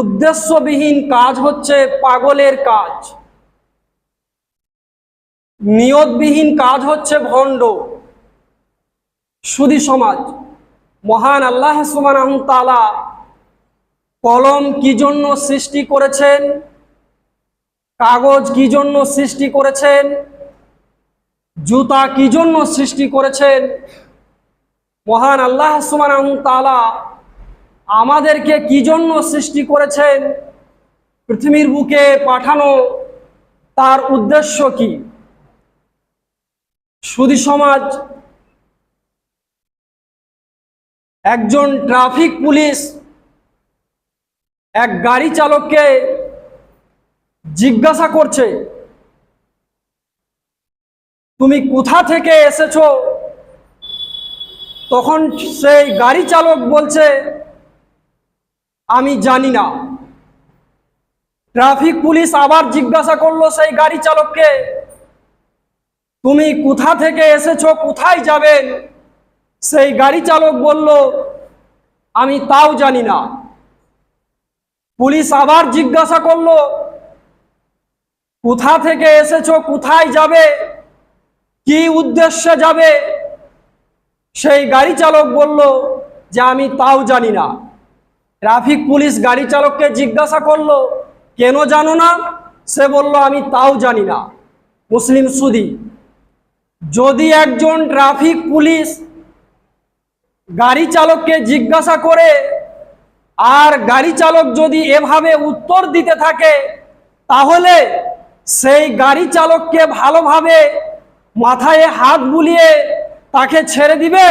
উদ্দেশ্যবিহীন কাজ হচ্ছে পাগলের কাজ। নিয়তবিহীন কাজ হচ্ছে ভণ্ড, সুদী সমাজ। মহান আল্লাহ সুবহানাহু তাআলা কলম কি জন্য সৃষ্টি করেছেন? কাগজ কি জন্য সৃষ্টি করেছেন? জুতা কি জন্য সৃষ্টি করেছেন? মহান আল্লাহ সুবহানাহু তাআলা আমাদেরকে কি জন্য সৃষ্টি করেছেন? পৃথিবীর বুকে পাঠানো তার উদ্দেশ্য কি? সুদী সমাজ, একজন ট্রাফিক পুলিশ, এক গাড়ি চালককে জিজ্ঞাসা করছে, তুমি কোথা থেকে এসেছ? তখন সেই গাড়ি চালক বলছে আমি জানি না। ট্রাফিক পুলিশ আবার জিজ্ঞাসা করল সেই গাড়ি চালককে, তুমি কোথা থেকে এসেছ? কোথায় যাবেন? সেই গাড়ি চালক বলল, আমি তাও জানি না। পুলিশ আবার জিজ্ঞাসা করল, কোথা থেকে এসেছ? কোথায় যাবে? কি উদ্দেশ্যে যাবে? সেই গাড়ি চালক বলল, যে আমি তাও জানি না। ট্রাফিক পুলিশ গাড়ি চালককে জিজ্ঞাসা করল, কেন জানো না? সে বলল, আমি তাও জানি না। মুসলিম সুদি, যদি একজন ট্রাফিক পুলিশ গাড়ি চালককে জিজ্ঞাসা করে, আর গাড়ি চালক যদি এভাবে উত্তর দিতে থাকে, তাহলে সেই গাড়ি চালককে ভালোভাবে মাথায় হাত বুলিয়ে তাকে ছেড়ে দিবে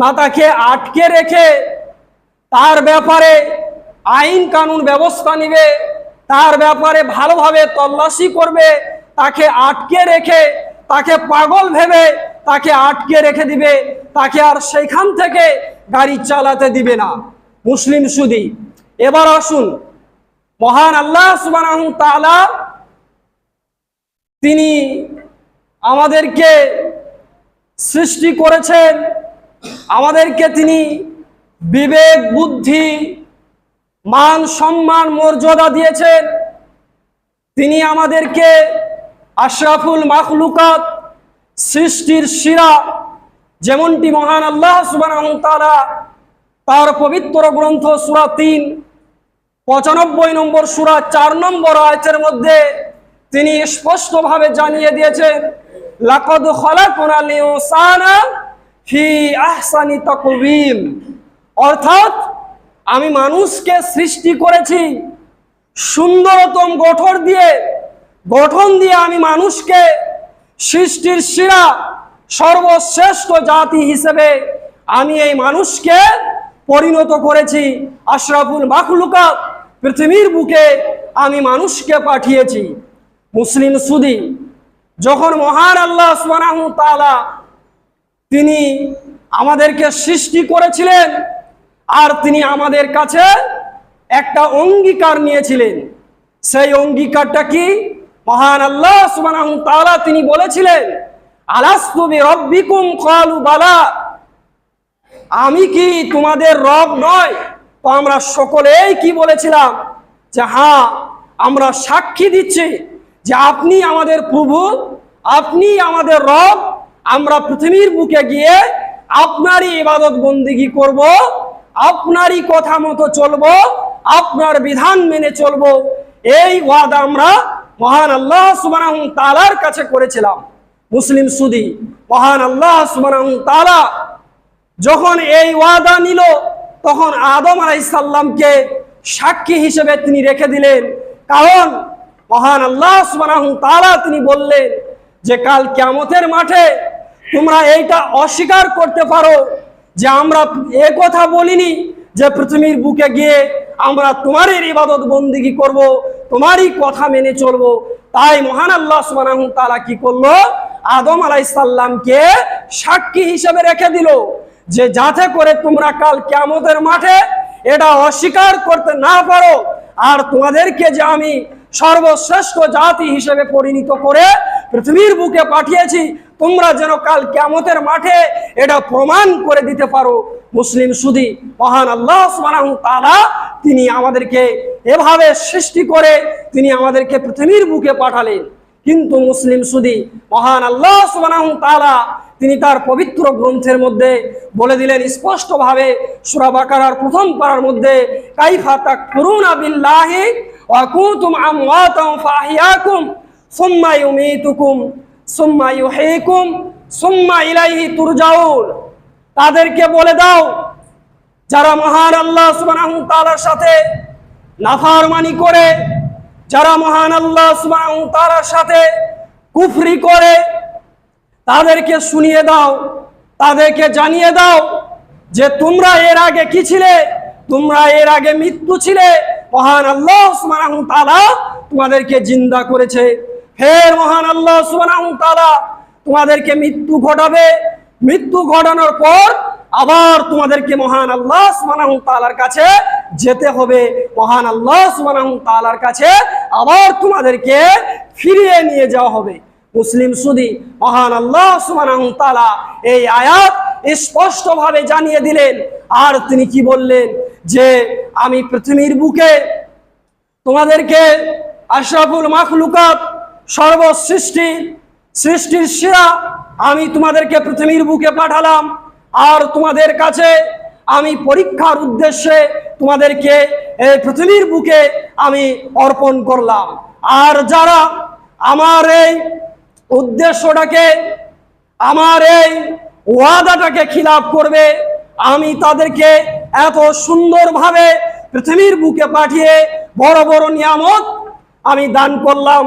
না তাকে আটকে রেখে তার ব্যাপারে আইন কানুন ব্যবস্থা নিবে, তার ব্যাপারে ভালোভাবে তল্লাশি করবে, তাকে আটকে রেখে, তাকে পাগল ভেবে তাকে আটকে রেখে দিবে, তাকে আর সেইখান থেকে গাড়ি চালাতে দিবে না। মুসলিম সুদি, এবার আসুন, মহান আল্লাহ তাআলা তিনি আমাদেরকে সৃষ্টি করেছেন, আমাদেরকে তিনি বিবেক, বুদ্ধি মান, সম্মান, মর্যাদা দিয়েছেন। তিনি আমাদেরকে আশরাফুল মাখলুকাত সৃষ্টির শিরা, যেমনটি মহান আল্লাহ তাআলা তার পবিত্র গ্রন্থ সূরা তিন, পঁচানব্বই নম্বর সূরা চার নম্বর আয়াতের মধ্যে তিনি স্পষ্টভাবে জানিয়ে দিয়েছেন, লাকাদ খালাকনাল ফি আহসানি তাকওয়িম। অর্থাৎ আমি মানুষকে সৃষ্টি করেছি সুন্দরতম গঠন দিয়ে। গঠন দিয়ে আমি মানুষকে সৃষ্টির শিরা সর্বশ্রেষ্ঠ জাতি হিসেবে আমি এই মানুষকে পরিণত করেছি। আশরাফুল মাখলুকাত পৃথিবীর বুকে আমি মানুষকে পাঠিয়েছি। মুসলিম সুদি, যখন মহান আল্লাহ তাআলা তিনি আমাদেরকে সৃষ্টি করেছিলেন আর তিনি আমাদের কাছে একটা অঙ্গীকার নিয়েছিলেন। সেই অঙ্গীকারটা কি? মহান আল্লাহ তিনি বলেছিলেন আমি কি তোমাদের রব নয়? তো আমরা সকলেই কি বলেছিলাম? যে হ্যাঁ আমরা সাক্ষী দিচ্ছি যে আপনি আমাদের প্রভু, আপনি আমাদের রব, আমরা পৃথিবীর বুকে গিয়ে আপনারই ইবাদত বন্দিগি করব। আপনারই কথা মতো চলবো, আপনার বিধান মেনে চলবো। এই ওয়াদা আমরা মহান আল্লাহ সুবহানাহু তাআলার কাছে করেছিলাম। মুসলিম সুদি, মহান আল্লাহ সুবহানাহু তাআলা যখন এই ওয়াদা নিল, তখন আদম আলাইসাল্লামকে সাক্ষী হিসেবে তিনি রেখে দিলেন। কারণ মহান আল্লাহ সুবহানাহু তাআলা তিনি বললেন যে, কাল কিয়ামতের মাঠে তোমরা এইটা অস্বীকার করতে পারো। যে আমরা এ কথা বলিনি যে পৃথিবীর বুকে গিয়ে আমরা তোমারই ইবাদত বন্দিগি করব, তোমারই কথা মেনে চলবো। তাই মহান আল্লাহ সুবহানাহু তাআলা কি করল? আদম আলাইসাল্লামকে সাক্ষী হিসেবে রেখে দিল যে যাতে করে তোমরা কাল কিয়ামতের মাঠে এটা অস্বীকার করতে না পারো। আর তোমাদেরকে যে আমি সর্বশ্রেষ্ঠ জাতি হিসেবে পরিণত করে পৃথিবীর বুকে পাঠিয়েছি, তোমরা যেন কাল কেমতের মাঠে এটা প্রমাণ করে দিতে পারো। মুসলিম সুদি, মহান আল্লাহ তাআলা তিনি আমাদেরকে এভাবে সৃষ্টি করে তিনি আমাদেরকে পৃথিবীর বুকে পাঠালেন। কিন্তু মুসলিম সুদি, মহান আল্লাহ তাআলা তিনি তার পবিত্র গ্রন্থের মধ্যে বলে দিলেন স্পষ্টভাবে, সূরা বাকারার প্রথম পারার মধ্যে, কাইফা তাকফুরুনা বিল্লাহি ওয়া কুনতুম আমওয়াতান ফাহিয়াকুম। সুম্মা ইউমীতুকুম, সুম্মা ইউহয়িকুম সুম্মা ইলাইহি তুরজাউন। তাদেরকে বলে দাও, যারা মহান আল্লাহ সুবহানাহু তাআলার সাথে নাফরমানি করে, যারা মহান আল্লাহ সুবহানাহু তাআলার সাথে কুফরি করে, তাদেরকে শুনিয়ে দাও, তাদেরকে জানিয়ে দাও যে তোমরা এর আগে কি ছিলে, তোমরা এর আগে মৃত্যু ছিলে। মহান আল্লাহ সুবহানাহু তাআলা তোমাদেরকে জিন্দা করেছে। ফের মহান আল্লাহ তোমাদেরকে মৃত্যু ঘটাবে। মৃত্যু ঘটানোর পর আবার তোমাদেরকে মহান আল্লাহ সুবহানাহু তাআলার কাছে যেতে হবে। মহান আল্লাহ সুবহানাহু তাআলার কাছে আবার তোমাদেরকে ফিরিয়ে নিয়ে যাওয়া হবে। মুসলিম সুদি, মহান আল্লাহ সুবহানাহু তাআলা এই আয়াত স্পষ্টভাবে জানিয়ে দিলেন। আর তিনি কি বললেন? যে আমি পৃথিবীর বুকে তোমাদেরকে আশরাফুল মাখলুকাত সর্বসৃষ্টি, সৃষ্টির সেরা আমি তোমাদেরকে পৃথিবীর বুকে পাঠালাম। আর তোমাদের কাছে আমি পরীক্ষার উদ্দেশ্যে তোমাদেরকে এই পৃথিবীর বুকে আমি অর্পণ করলাম। আর যারা আমার এই উদ্দেশ্যটাকে, আমার এই ওয়াদাটাকে খিলাপ করবে, আমি তাদেরকে এত সুন্দরভাবে পৃথিবীর বুকে পাঠিয়ে বড় বড় নিয়ামত আমি দান করলাম।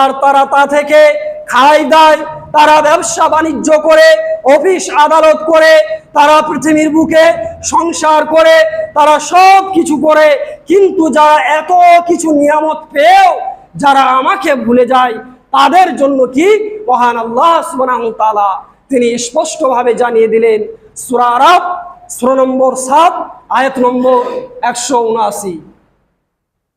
আর তারা তা থেকে খাই দায়। তারা ব্যবসা বাণিজ্য করে, অফিস আদালত করে, তারা পৃথিবীর বুকে সংসার করে, তারা সব কিছু করে। কিন্তু যারা এত কিছু নিয়ামত পেয়েও যারা আমাকে ভুলে যায়, তাদের জন্য কি? মহান আল্লাহ তাআলা তিনি স্পষ্টভাবে জানিয়ে দিলেন, সূরা আরাফ, সূরা নম্বর সাত, আয়াত নম্বর 179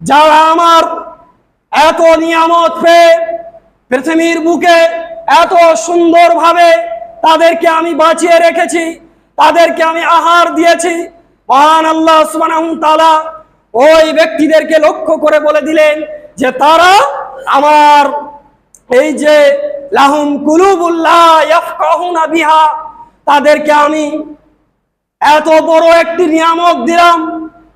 যারা আমার এত নিয়ামত পেয়ে পৃথিবীর বুকে এত সুন্দরভাবে তাদেরকে আমি বাঁচিয়ে রেখেছি, তাদেরকে আমি আহার দিয়েছি, মহান আল্লাহ তাআলা ওই ব্যক্তিদেরকে লক্ষ্য করে বলে দিলেন যে তারা আমার এই যে লাহুম কুলুবুল্লাহ বিহা, তাদেরকে আমি এত বড় একটি নিয়ামক দিলাম,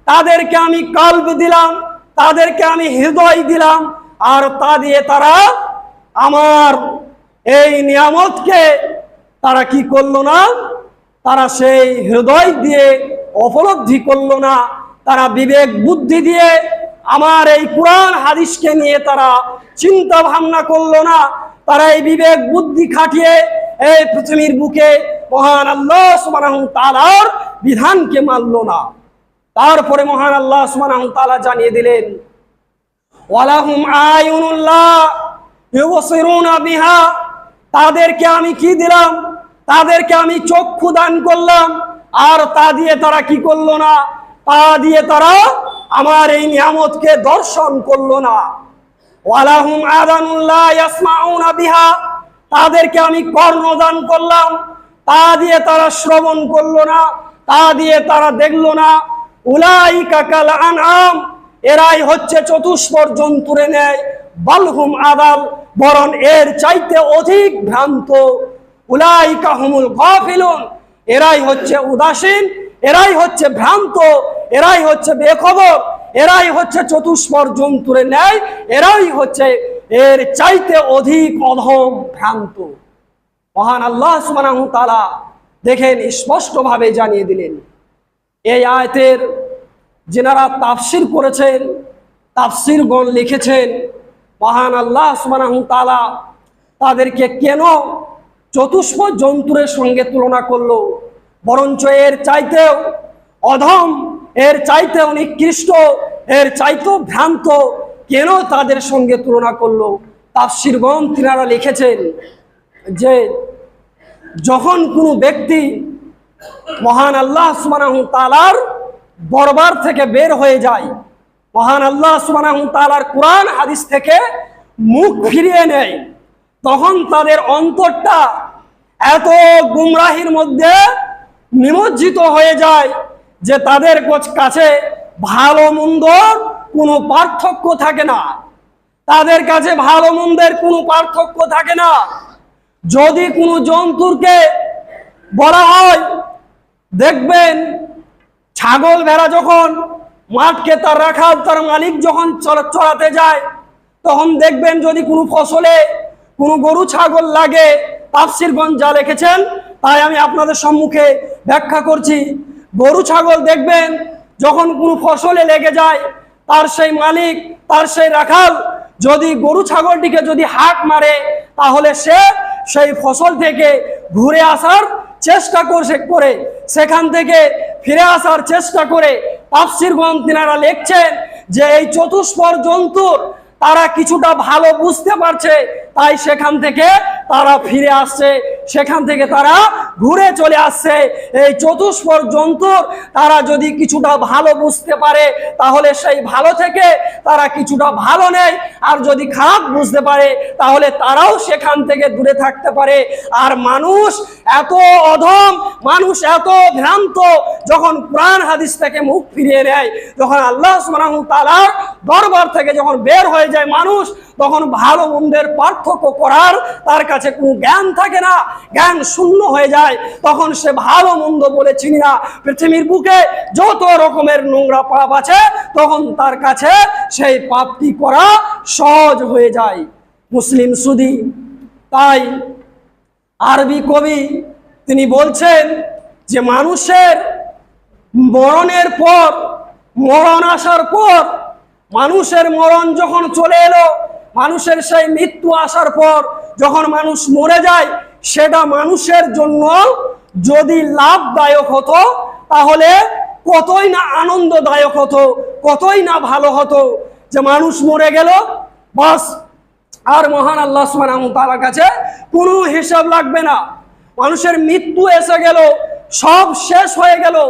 তাদেরকে আমি কাল্ব দিলাম তাদেরকে আমি হৃদয় দিলাম আর তা দিয়ে তারা আমার এই নিয়ামতকে তারা কি করল না? তারা সেই হৃদয় দিয়ে উপলব্ধি করল না। তারা বিবেক বুদ্ধি দিয়ে আমার এই কোরআন হাদিসকে নিয়ে তারা চিন্তা ভাবনা করল না। তারা এই বিবেক বুদ্ধি খাটিয়ে এই পৃথিবীর বুকে মহান আল্লাহ সুবহানাহু তাআলার বিধানকে মানলো না। তারপরে মহান আল্লাহ সুবহানাহু জানিয়ে দিলেন, ওয়ালাহুম আয়ুনুল্লাহ ইউবসিরুনা বিহা। তাদেরকে আমি কি দিলাম? তাদেরকে আমি চক্ষু দান করলাম। আর তা দিয়ে তারা কি করল না? তা দিয়ে তারা আমার এই নিয়ামতকে দর্শন করল না। ওয়ালাহুম আদানুল্লাহ ইয়াসমাউনা বিহা। তাদেরকে আমি কর্ণ দান করলাম। তা দিয়ে তারা শ্রবণ করল না। তা দিয়ে তারা দেখল না। উলাইকা কাল আনআম, এরাই হচ্ছে চতুষ্পর জন্তুরে নেয় বালহুম আদাল, বরং এর চাইতে অধিক ভ্রান্ত। উলাইকা হুমুল গাফিলুন, এরাই হচ্ছে উদাসীন, এরাই হচ্ছে ভ্রান্ত, এরাই হচ্ছে বেখবর, এরাই হচ্ছে চতুষ্পর জন্তুরে ন্যায়, এরাই হচ্ছে এর চাইতে অধিক অধম ভ্রান্ত। মহান আল্লাহ সুবহানাহু তাআলা দেখেন, স্পষ্টভাবে জানিয়ে দিলেন এই আয়তের যেনারা তাফসির করেছেন তাফসিরগণ লিখেছেন, মহান আল্লাহ সুবহানাহু তাআলা তাদেরকে কেন চতুষ্প জন্তুরের সঙ্গে তুলনা করল? বরঞ্চ এর চাইতেও অধম, এর চাইতেও নিকৃষ্ট, এর চাইতেও ভ্রান্ত কেন তাদের সঙ্গে তুলনা করল? তাফসিরগণ তিনারা লিখেছেন যে, যখন কোনো ব্যক্তি মহান আল্লাহ সুবহানাহু তাআলার দরবার থেকে বের হয়ে যায়। মহান আল্লাহ সুবহানাহু তাআলার কোরআন, হাদিস থেকে মুখ ফিরিয়ে নেয়। তখন তাদের অন্তরটা এত গুমরাহির মধ্যে নিমজ্জিত হয়ে যায় যে তাদের কাছে ভালো মন্দর কোনো পার্থক্য থাকে না। তাদের কাছে ভালো মন্দের কোনো পার্থক্য থাকে না। যদি কোনো জন্তুরকে বলা হয় দেখবেন ছাগল ভেড়া যখন মাঠকে তার রাখাল, তার মালিক যখন চড়- চড়াতে যায়, তখন দেখবেন যদি কোনো ফসলে কোনো গরু, ছাগল লাগে, তাফসিরগঞ্জ যা লিখেছেন, তাই আমি আপনাদের সম্মুখে ব্যাখ্যা করছি। গরু, ছাগল দেখবেন যখন কোনো ফসলে লেগে যায়, তার সেই মালিক, তার সেই রাখাল যদি গরু, ছাগলটিকে যদি হাঁক মারে, তাহলে সে সেই ফসল থেকে ঘুরে আসার চেষ্টা করছে, করে সেখান থেকে ফিরে আসার চেষ্টা করে তাফসিরগণ তিনারা লিখছেন যে এই চতুষ্পর জন্তুর তারা কিছুটা ভালো বুঝতে পারছে, তাই সেখান থেকে তারা ফিরে আসছে সেখান থেকে তারা ঘুরে চলে আসছে। এই চতুষ্পর জন্তুর তারা যদি কিছুটা ভালো বুঝতে পারে, তাহলে সেই ভালো থেকে তারা কিছুটা ভালো নেয়। আর যদি খারাপ বুঝতে পারে, তাহলে তারাও সেখান থেকে দূরে থাকতে পারে। আর মানুষ এত অধম, মানুষ এত ভ্রান্ত, যখন প্রাণ হাদিস থেকে মুখ ফিরিয়ে নেয়, যখন আল্লাহ সুবহানাহু তাআলার দরবার থেকে যখন বের হয়ে যায় মানুষ, তখন ভালো মন্দের পার্থক্য করার তার কাছে কোনো জ্ঞান থাকে না। জ্ঞান শূন্য হয়ে যায়, তখন সে ভালো মন্দ বলে চিনি না। পৃথিবীর বুকে যত রকমের নোংরা পাপ আছে, তখন তার কাছে সেই পাপটি করা সহজ হয়ে যায়। মুসলিম সুদি, তাই আরবি কবি তিনি বলছেন যে মানুষের মরণের পর, মরণ আসার পর, মানুষের মরণ যখন চলে এলো, মানুষের সেই মৃত্যু আসার পর, যখন মানুষ মরে যায় সেটা মানুষের জন্য যদি লাভদায়ক হতো, তাহলে কতই না আনন্দদায়ক হতো, কতই না ভালো হতো যে মানুষ মরে গেল। বাস, আর মহান আল্লাহ তাআলার কাছে কোনো হিসাব লাগবে না। মানুষের মৃত্যু এসে গেল, সব শেষ হয়ে গেল।